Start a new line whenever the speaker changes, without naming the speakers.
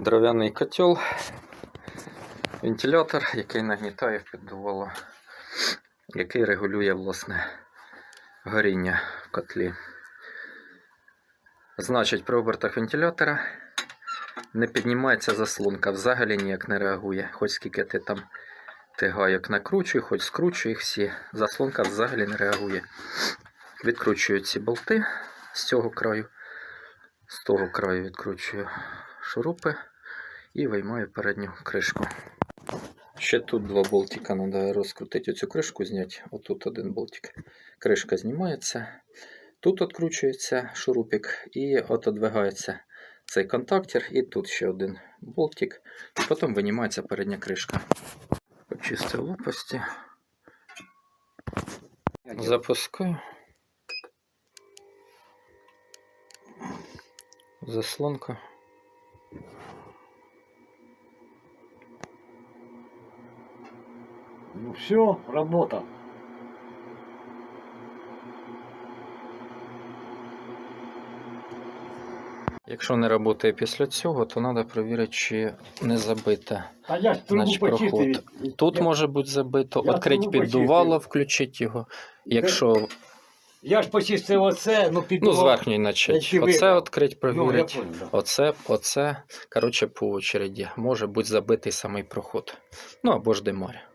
Дерев'яний котел, вентилятор, який нагнітає в піддувало, який регулює власне горіння в котлі. Значить, при обертах вентилятора не піднімається заслонка, взагалі ніяк не реагує. Хоч скільки ти там ти гайок накручуй, хоч скручуй їх всі, заслонка взагалі не реагує. Відкручую ці болти з цього краю, з того краю відкручую шурупи і виймаю передню кришку. Ще тут два болтика треба розкрутити оцю кришку, зняти. Отут один болтик. Кришка знімається. Тут відкручується шурупик і от одвигається цей контактер, і тут ще один болтик. І потім винімається передня кришка. Почистив лопасті. Запускаю. Заслонка.
Ну все, работа.
Якщо не працює після цього, то треба перевірити, чи не забите.
А я ж трубу
Значить, проход. Тут
я,
може бути забито,
я
відкрити
трубу
піддувало, включити його. Якщо
я ж почистив оце, ну під
ну, з верхньої начать. Оце
вибрав?
відкрити,
Ну, я
перевірити.
понял, да.
Оце, оце, коротше, по очереді. Може бути забитий самий проход. Ну або ж демарь.